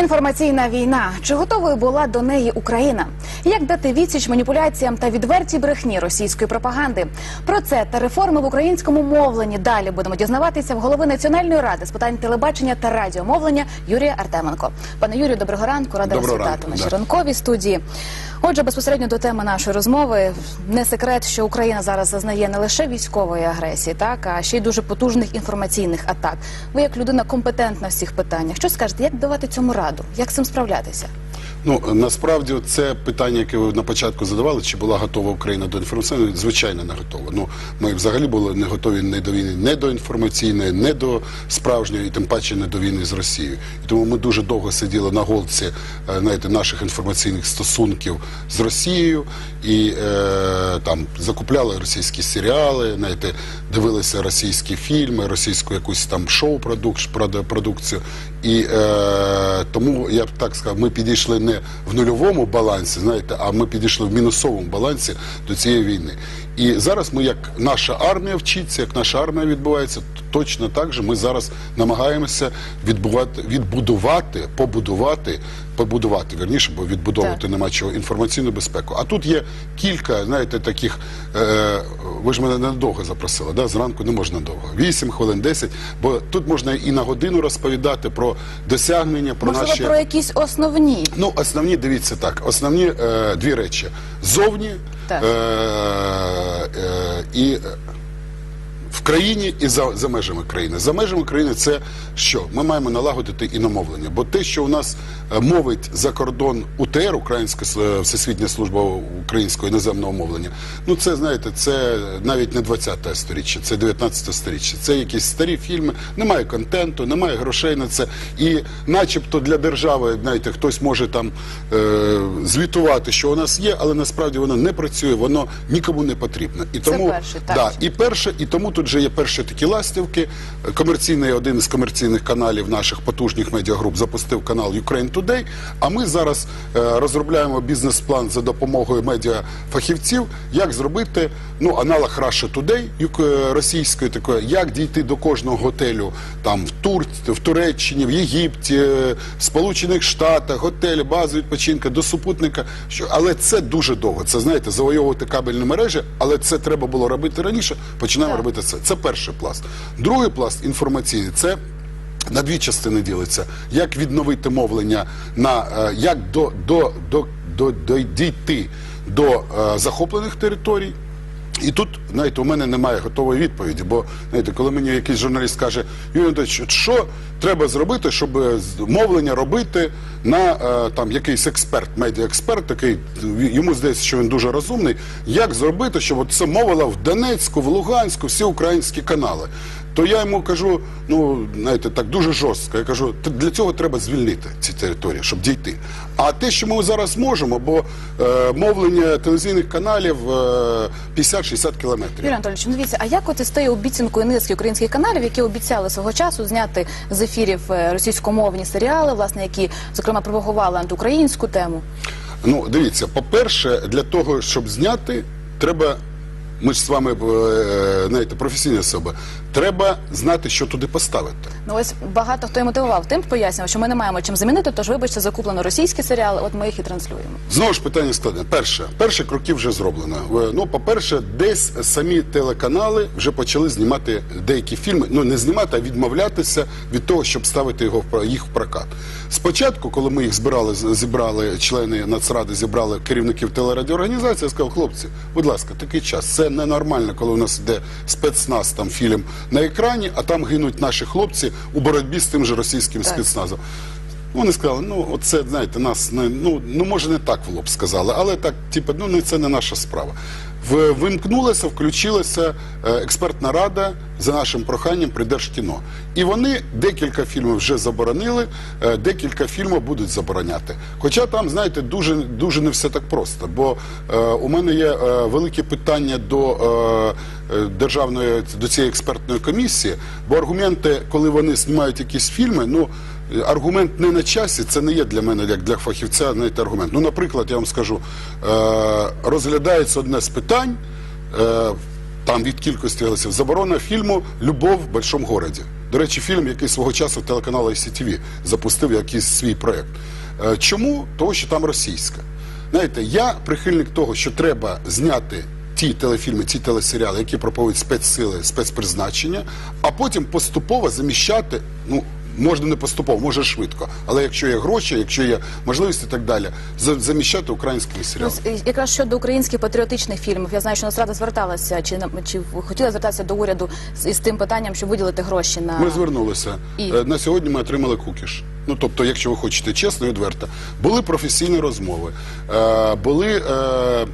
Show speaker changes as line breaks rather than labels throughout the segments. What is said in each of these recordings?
Інформаційна війна. Чи готовою була до неї Україна? Як дати відсіч маніпуляціям та відвертій брехні російської пропаганди? Про це та реформи в українському мовленні далі будемо дізнаватися в голови Національної ради з питань телебачення та радіомовлення Юрія Артеменко. Пане Юрію, доброго ранку. Рада вас
Доброго
вітати нашій
да.
ранковій студії. Отже, безпосередньо до теми нашої розмови не секрет, що Україна зараз зазнає не лише військової агресії, так а ще й дуже потужних інформаційних атак. Ви як людина компетентна в цих питаннях. Що скажете, як давати цьому раду? Як з цим справлятися?
Ну насправді це питання, яке ви на початку задавали, чи була готова Україна до інформаційної, звичайно, не готова. Ну ми взагалі були не готові не до війни, не до інформаційної, не до справжньої, і тим паче не до війни з Росією. І тому ми дуже довго сиділи на голці е, знаєте, наших інформаційних стосунків з Росією і е, там закупляли російські серіали, знаєте, дивилися російські фільми, російську якусь там шоу продукцію. І е, тому я б так сказав, ми підійшли не в нульовому балансі, знаєте, а ми підійшли в мінусовому балансі до цієї війни. І зараз ми, як наша армія вчиться, як наша армія відбувається, точно так же ми зараз намагаємося відбувати, відбудувати, побудувати, побудувати вірніше, бо відбудовувати
Так.
нема чого інформаційну безпеку. А тут є кілька, знаєте, таких. Е, ви ж мене недовго запросили, да? зранку не можна довго. 8 хвилин, 10, бо тут можна і на годину розповідати про досягнення, про
Можливо,
наші.
про якісь основні.
Ну, основні, дивіться так, основні е, дві речі: зовні
Так.
е, е, і е, в країні і за, за межами країни. За межами країни це що? Ми маємо налагодити іномовлення. Бо те, що у нас е, мовить за кордон УТР, Українська е, Всесвітня служба українського іноземного мовлення, ну це знаєте, це навіть не 20-те сторіччя, це 19 сторіччя. Це якісь старі фільми, немає контенту, немає грошей на це. І начебто для держави, знаєте, хтось може там е, звітувати, що у нас є, але насправді воно не працює, воно нікому не потрібно. І
Це
тому
перше, так.
да, і перше, і тому тут же є перші такі ластівки. Комерційний один із комерційних каналів наших потужних медіагруп запустив канал Ukraine Today, А ми зараз е, розробляємо бізнес-план за допомогою медіафахівців, як зробити ну аналог Russia Today е, російської такої, як дійти до кожного готелю там в Тур, в Туреччині, в Єгипті, е, Сполучених Штатах, готелі, бази відпочинка, до супутника. Що але це дуже довго. Це знаєте, завойовувати кабельні мережі, але це треба було робити раніше. Починаємо
Так.
робити це. Це перший пласт. Другий пласт інформаційний це. На дві частини ділиться. Як відновити мовлення на е, як до, до, до, до, до дійти до е, захоплених територій. І тут, знаєте, у мене немає готової відповіді, бо знаєте, коли мені якийсь журналіст каже, Юрій Анатолійович, що треба зробити, щоб е, мовлення робити на е, там якийсь експерт, медіаексперт, такий йому здається, що він дуже розумний. Як зробити, щоб це мовила в Донецьку, в Луганську, всі українські канали? То я йому кажу, ну знаєте, так дуже жорстко. Я кажу, для цього треба звільнити ці території, щоб дійти. А те, що ми зараз можемо, бо е, мовлення телевізійних каналів е, 50-60 кілометрів.
Юрій Анатолійович, ну дивіться, а як от із тією обіцянкою низки українських каналів, які обіцяли свого часу зняти з ефірів е, російськомовні серіали, власне, які зокрема пропагували антиукраїнську тему?
Ну, дивіться, по-перше, для того, щоб зняти, треба. Ми ж з вами е, знаєте, професійні особи. Треба знати, що туди поставити.
Ну ось багато хто і мотивував тим, пояснював, що ми не маємо чим замінити, тож вибачте, закуплено російські серіали, от ми їх і транслюємо.
Знову ж питання складне. Перше, перші кроки вже зроблено. Е, Ну, по-перше, десь самі телеканали вже почали знімати деякі фільми. Ну не знімати, а відмовлятися від того, щоб ставити його в їх в прокат. Спочатку, коли ми їх збирали, зібрали члени Нацради, зібрали керівників телерадіоорганізації, я сказав, хлопці, будь ласка, такий час. Це ненормально, коли у нас йде спецназ там фільм на екрані, а там гинуть наші хлопці у боротьбі з тим же російським спецназом. Вони сказали, ну оце знаєте, нас не ну ну може не так в лоб сказали, але так, типу, ну не це не наша справа. В, вимкнулася, включилася е, експертна рада за нашим проханням при Держкіно. І вони декілька фільмів вже заборонили, е, декілька фільмів будуть забороняти. Хоча там, знаєте, дуже дуже не все так просто. Бо е, у мене є е, велике питання до е, е, державної до цієї експертної комісії, бо аргументи, коли вони знімають якісь фільми, ну. Аргумент не на часі, це не є для мене, як для фахівця, знаєте, аргумент. Ну, наприклад, я вам скажу, е, розглядається одне з питань, е, там від кількості голосів, заборона фільму Любов в большому городі. До речі, фільм, який свого часу телеканал ICTV запустив якийсь свій проект. Е, Чому? Тому що там російська. Знаєте, я прихильник того, що треба зняти ті телефільми, ті телесеріали, які пропонують спецсили, спецпризначення, а потім поступово заміщати. Ну можна не поступово, може швидко. Але якщо є гроші, якщо є можливість і так далі, за- заміщати українськими
Ну, з- якраз щодо українських патріотичних фільмів, я знаю, що Нацрада зверталася чи на- чи хотіла звертатися до уряду з із тим питанням, щоб виділити гроші на
Ми звернулися.
І?
Е, На сьогодні ми отримали кукіш. Ну, тобто, якщо ви хочете чесно і відверто, були професійні розмови, е, були е,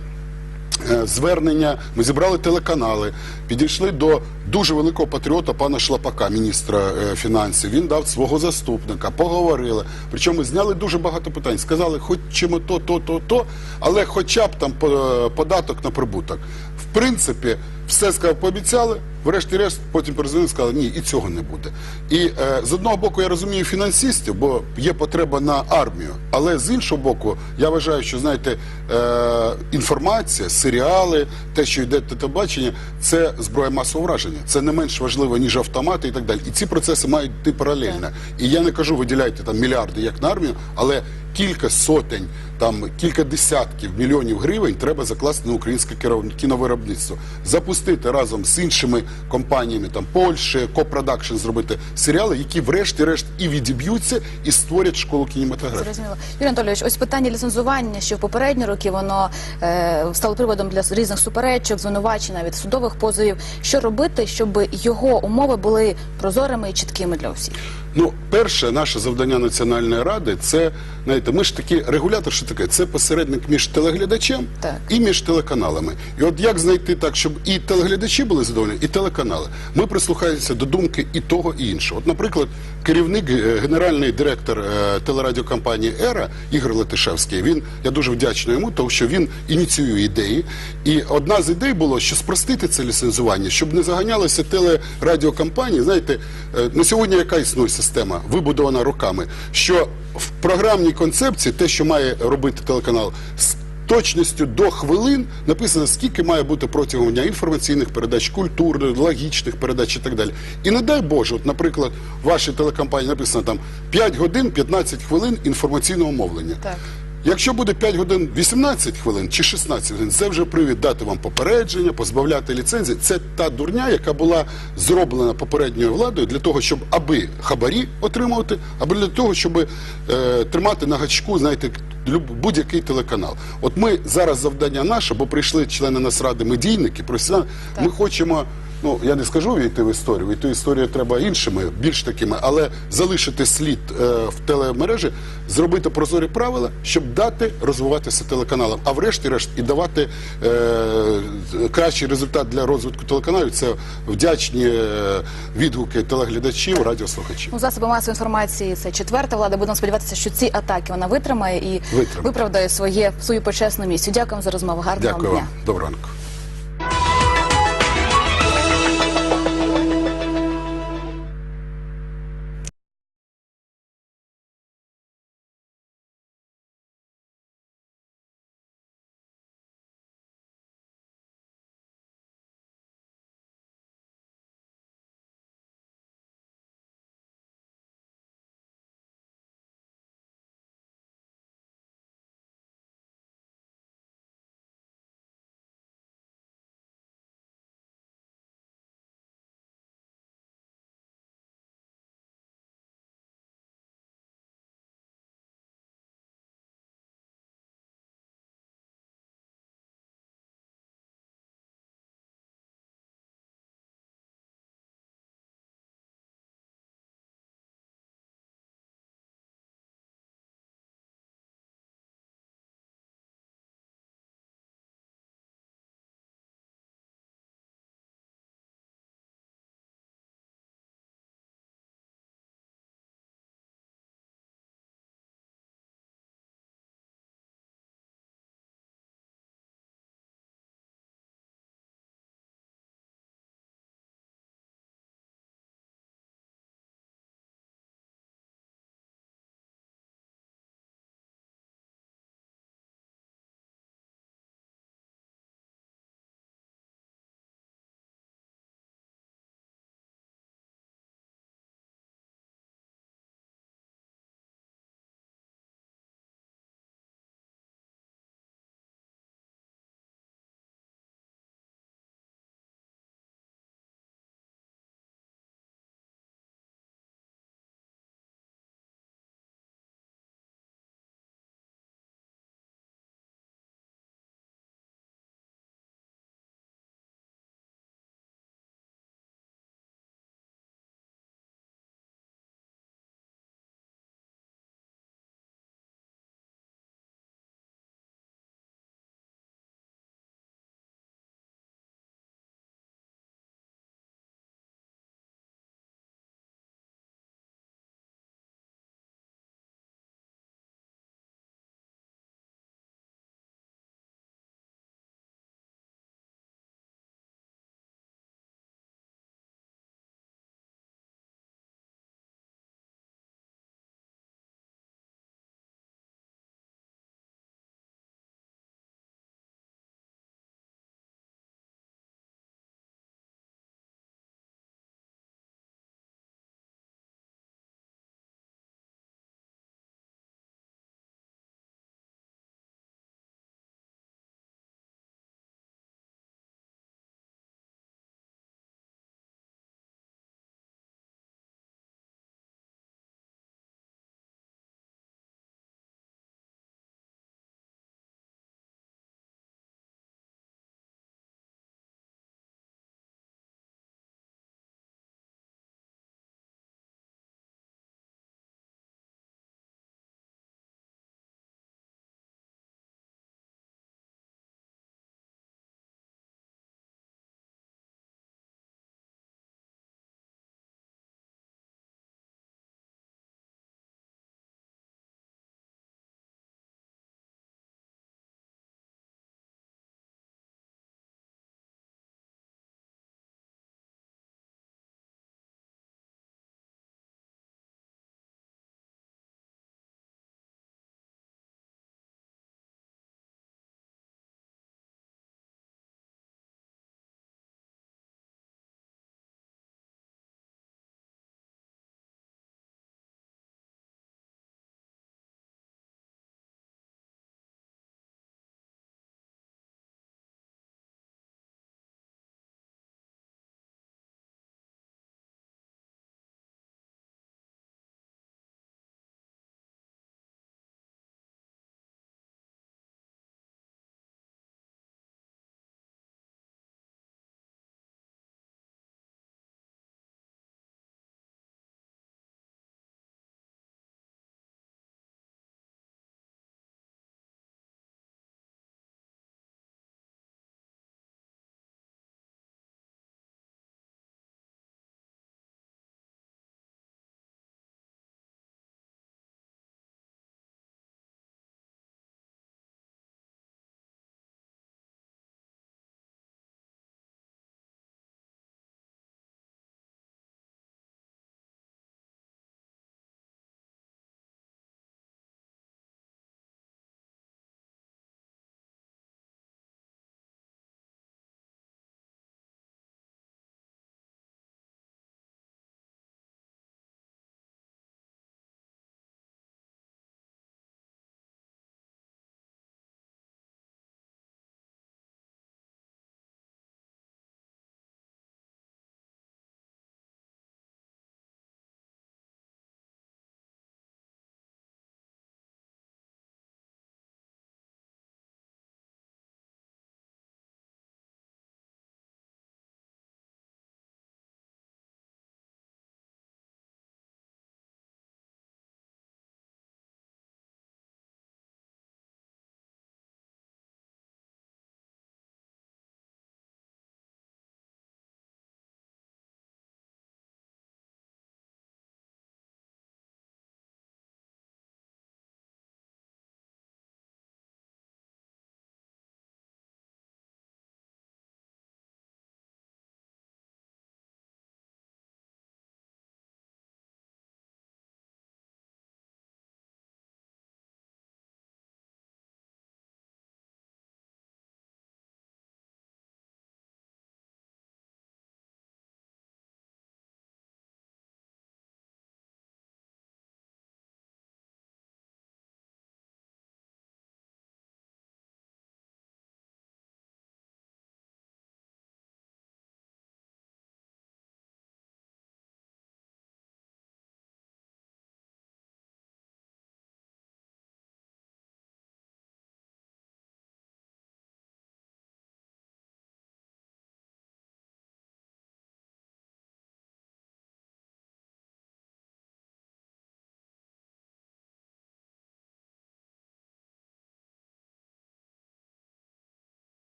е, звернення, ми зібрали телеканали, підійшли до дуже великого патріота пана Шлапака, міністра е, фінансів. Він дав свого заступника, поговорили. Причому зняли дуже багато питань. Сказали, хочемо то, то, то, то, але хоча б там по- податок на прибуток. В принципі, все сказав, пообіцяли. Врешті-решт, потім перезвонили, сказали, ні, і цього не буде. І е, з одного боку я розумію фінансистів, бо є потреба на армію. Але з іншого боку, я вважаю, що знаєте, е, інформація, серіали, те, що йде телебачення, це зброя масового враження. Це не менш важливо, ніж автомати і так далі. І ці процеси мають йти паралельно. І я не кажу, виділяйте там мільярди як на армію, але кілька сотень, там кілька десятків мільйонів гривень треба закласти на українське кіновиробництво, запустити разом з іншими компаніями, там Польщі, Копродакшн зробити серіали, які врешті-решт і відіб'ються, і створять школу кінематографії.
Зрозуміло. Юрій Анатолійович, ось питання ліцензування, що в попередні роки воно е, стало приводом для різних суперечок, звинувачень, навіть судових позовів. Що робити, щоб його умови були прозорими і чіткими для усіх?
Ну, перше, наше завдання Національної ради це, знаєте, ми ж такі регулятор, що таке? Це посередник між телеглядачем
Так.
і між телеканалами. І от як знайти так, щоб і телеглядачі були задоволені, і телеканали. Ми прислухаємося до думки і того, і іншого. От, наприклад, керівник, е, генеральний директор е, телерадіокомпанії Ера Ігор Летишевський. Він я дуже вдячний йому, тому що він ініціює ідеї. І одна з ідей було, що спростити це ліцензування, щоб не заганялися телерадіокомпанії. Знаєте, е, на сьогодні яка існує система, вибудована роками, що в програмній концепції те, що має робити телеканал, з точністю до хвилин написано, скільки має бути протягом дня інформаційних передач, культурних, логічних передач і так далі. І не дай Боже, от, наприклад, в вашій телекомпанії написано там 5 годин 15 хвилин інформаційного мовлення.
Так.
Якщо буде 5 годин 18 хвилин чи 16 годин, це вже привід дати вам попередження, позбавляти ліцензії. Це та дурня, яка була зроблена попередньою владою для того, щоб аби хабарі отримувати, аби для того, щоб е, тримати на гачку, знаєте, будь-який телеканал. От ми зараз завдання наше, бо прийшли члени Нацради медійники, професіонали. Ми хочемо. Ну, я не скажу війти в історію, війти в історію треба іншими, більш такими, але залишити слід е, в телемережі, зробити прозорі правила, щоб дати розвиватися телеканалам. А врешті-решт і давати е, кращий результат для розвитку телеканалів. Це вдячні е, відгуки телеглядачів, радіослухачів.
Ну, засоби масової інформації це четверта влада. Будемо сподіватися, що ці атаки вона витримає і
Витримає.
виправдає своє свою почесну місію. Дякуємо за розмову. Гарного
Дякую
вам
вам.
дня.
Доброго ранку.